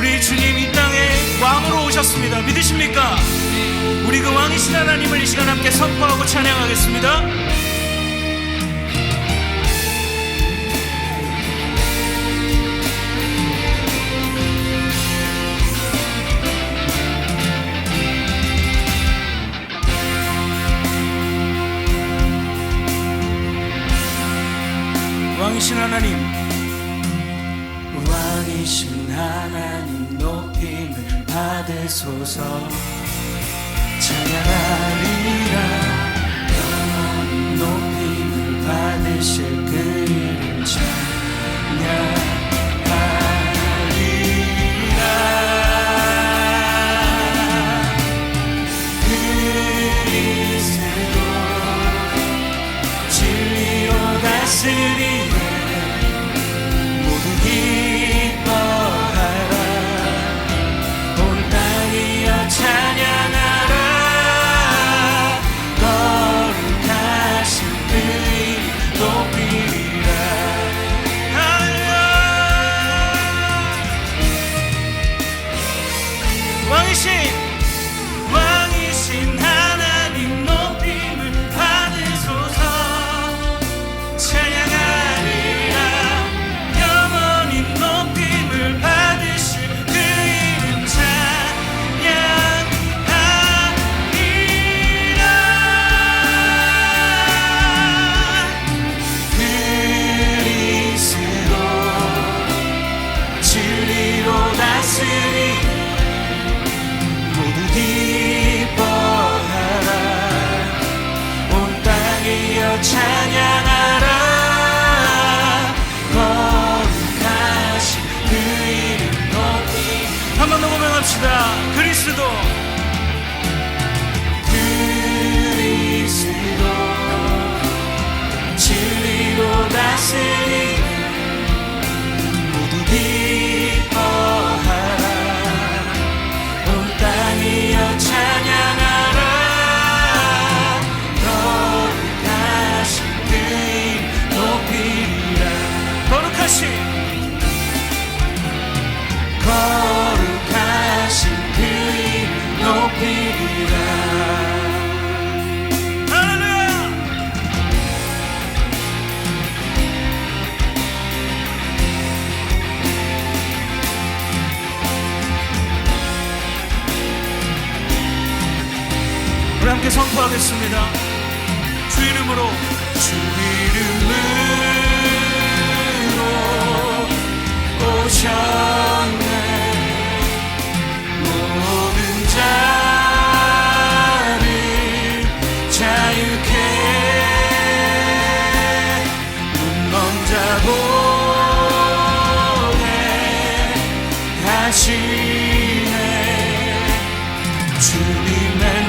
우리 주님 이 땅에 왕으로 오셨습니다. 믿으십니까? 우리 그 왕이신 하나님을 이 시간 함께 선포하고 찬양하겠습니다. 왕이신 하나님 왕이신 하나님 높임을 받으소서. 찬양하리라. 영 높임을 받으실 그 이름 찬양 city 함께 선포하겠습니다. 주 이름으로 주 이름으로 오셨네 모든 자. 주님의